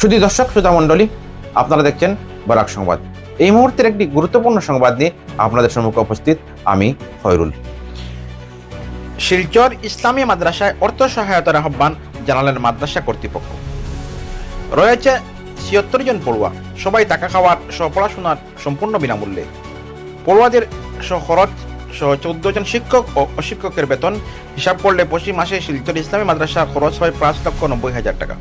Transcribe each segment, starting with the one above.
শুধু দর্শক শ্রোতা মণ্ডলী, আপনারা দেখছেন বরাক সংবাদ। এই মুহূর্তের একটি গুরুত্বপূর্ণ সংবাদ নিয়ে আপনাদের সম্মুখে উপস্থিত আমি খয়রুল। শিলচর ইসলামী মাদ্রাসায় অর্থ সহায়তার আহ্বান জানালেন মাদ্রাসা কর্তৃপক্ষ। রয়েছে ছিয়াত্তর জন পড়ুয়া, সবাই টাকা খাওয়ার সহ পড়াশোনার সম্পূর্ণ বিনামূল্যে। পড়ুয়াদের সহ খরচ সহ চৌদ্দ জন শিক্ষক ও অশিক্ষকের বেতন। হিসাব করলে পঁচিশ মাসে শিলচর ইসলামী মাদ্রাসার খরচ হয় পাঁচ লক্ষ নব্বই হাজার টাকা।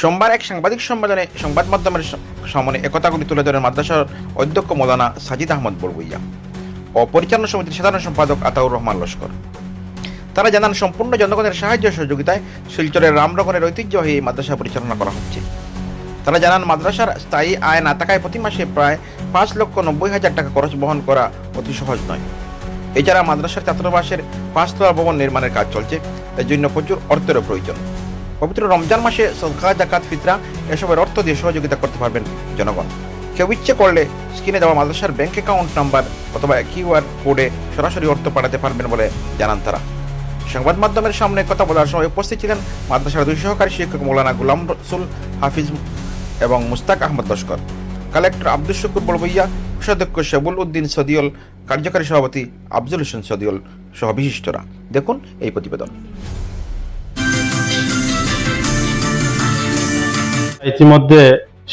সোমবার এক সাংবাদিক সম্মেলনে, সংবাদ মাধ্যমের সামনে একতাগুলি তুলে ধরেন মাদ্রাসার অধ্যক্ষ মৌলানা সাজিদ আহমদ বড়বইয়া ও পরিচালনা সমিতির সাধারণ সম্পাদক আতাউর রহমান লস্কর। তারা জানান, সম্পূর্ণ জনগণের সাহায্য সহযোগিতায় শিলচরের রামনগরের ঐতিহ্যবাহী এই মাদ্রাসা পরিচালনা করা হচ্ছে। তারা জানান, মাদ্রাসার স্থায়ী আয় না থাকায় প্রতি মাসে প্রায় পাঁচ লক্ষ নব্বই হাজার টাকা খরচ বহন করা অতি সহজ নয়। এছাড়া মাদ্রাসার ছাত্রাবাসের পাঁচতলা ভবন নির্মাণের কাজ চলছে, এর জন্য প্রচুর অর্থেরও প্রয়োজন। পবিত্র রমজান মাসে সদকা জাকাত ফিতরা এসবের অর্থ দিয়ে সহযোগিতা করতে পারবেন জনগণ। কেউ ইচ্ছে করলে স্ক্রিনে দেওয়া মাদ্রাসার ব্যাংক অ্যাকাউন্ট নাম্বার অথবা কিউআর কোডে সরাসরি অর্থ পাঠাতে পারবেন বলে জানান তারা। সংবাদ মাধ্যমের সামনে কথা বলার সময় উপস্থিত ছিলেন মাদ্রাসার দুই সহকারী শিক্ষক মৌলানা গুলাম রসুল হাফিজ এবং মুস্তাক আহমদ লস্কর। কালেক্টর আব্দুল শুকুর বড়বইয়া কোষাধ্যক্ষ শেবুল উদ্দিন সদিউল, কার্যকারী সভাপতি আফজল হোসেন সদিউল সহ বিশিষ্টরা। দেখুন এই প্রতিবেদন। ইতিমধ্যে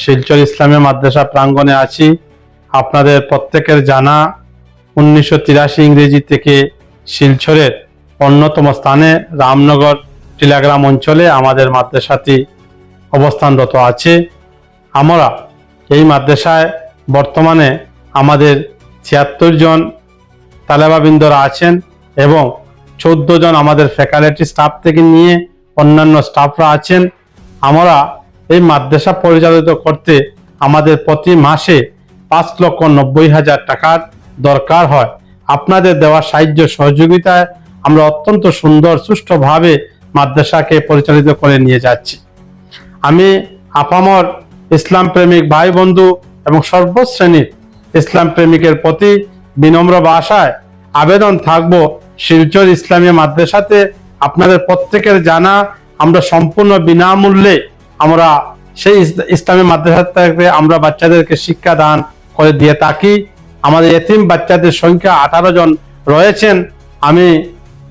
শিলচর ইসলামী মাদ্রাসা প্রাঙ্গণে আছি। আপনাদের প্রত্যেকের জানা উনিশশো তিরাশি ইংরেজি থেকে শিলচরের অন্যতম স্থানে রামনগর টিলাগ্রাম অঞ্চলে আমাদের মাদ্রাসাটি অবস্থানরত আছে। আমরা এই মাদ্রাসায় বর্তমানে আমাদের ছিয়াত্তর জন তালেবাবৃন্দরা আছেন এবং চোদ্দ জন আমাদের ফ্যাকাল্টি স্টাফ থেকে নিয়ে অন্যান্য স্টাফরা আছেন। আমরা এই মাদ্রাসা পরিচালিত করতে আমাদের প্রতি মাসে পাঁচ লক্ষ নব্বই হাজার টাকার দরকার হয়। আপনাদের দেওয়া সাহায্য সহযোগিতায় আমরা অত্যন্ত সুন্দর, সুষ্ঠুভাবে মাদ্রাসাকে পরিচালিত করে নিয়ে যাচ্ছি। আমি আপামর ইসলাম প্রেমিক ভাই বন্ধু এবং সর্বশ্রেণীর ইসলাম প্রেমিকের প্রতি বিনম্র ভাষায় আবেদন থাকব শিলচর ইসলামী মাদ্রাসাতে। আপনাদের প্রত্যেকের জানা আমরা সম্পূর্ণ বিনামূল্যে আমরা সেই ইস- ইসলামী মাদ্রাসা আমরা বাচ্চাদেরকে শিক্ষা দান করে দিয়ে থাকি। আমাদের এতিম বাচ্চাদের সংখ্যা আঠারো জন রয়েছেন। আমি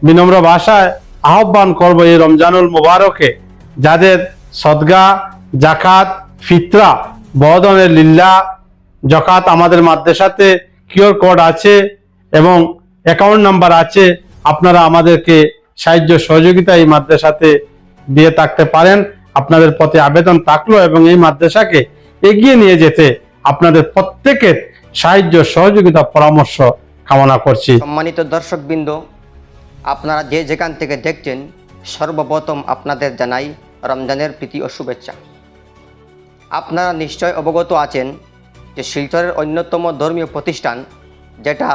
বিনম্র ভাষায় আহ্বান করব এই রমজানুল মুবারকে, যাদের সদগা জাকাত ফিতরা, বদনের লিল্লা জকাত আমাদের মাদ্রাসাতে কিওর কোড আছে এবং অ্যাকাউন্ট নাম্বার আছে। আপনারা আমাদেরকে সাহায্য সহযোগিতা এই মাদ্রাসাতে দিয়ে থাকতে পারেন। আপনাদের পথে আবেদন থাকল এবং এই মাদ্রাসাকে এগিয়ে নিয়ে যেতে আপনাদের প্রত্যেকের সাহায্য, সহযোগিতা, পরামর্শ কামনা করছি। সম্মানিত দর্শকবৃন্দ, আপনারা যে যেখান থেকে দেখছেন, সর্বপ্রথম আপনাদের জানাই রমজানের প্রীতি ও শুভেচ্ছা। আপনারা নিশ্চয় অবগত আছেন যে শিলচরের অন্যতম ধর্মীয় প্রতিষ্ঠান, যেটা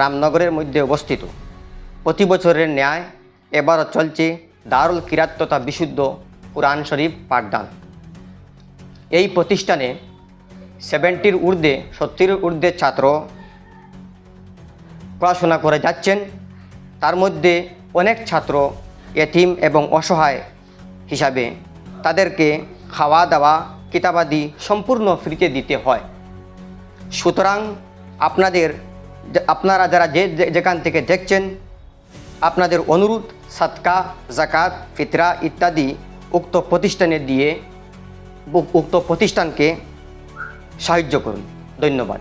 রামনগরের মধ্যে অবস্থিত। প্রতি বছরের ন্যায় এবারও চলছে দারুল কিরাত তথা বিশুদ্ধ কোরআন শরীফ পাঠদান এই প্রতিষ্ঠানে সেভেন্টির ঊর্ধ্বে, সত্তরের ঊর্ধ্বে ছাত্র পড়াশোনা করে যাচ্ছেন। তার মধ্যে অনেক ছাত্র এতিম এবং অসহায় হিসাবে তাদেরকে খাওয়া দাওয়া, কিতাবাদি সম্পূর্ণ ফ্রিতে দিতে হয়। সুতরাং আপনাদের, আপনারা যারা যে- যেখান থেকে দেখছেন, আপনাদের অনুরোধ সাতকা জাকাত ফিতরা ইত্যাদি উক্ত প্রতিষ্ঠানে দিয়ে উক্ত প্রতিষ্ঠানকে সাহায্য করুন। ধন্যবাদ।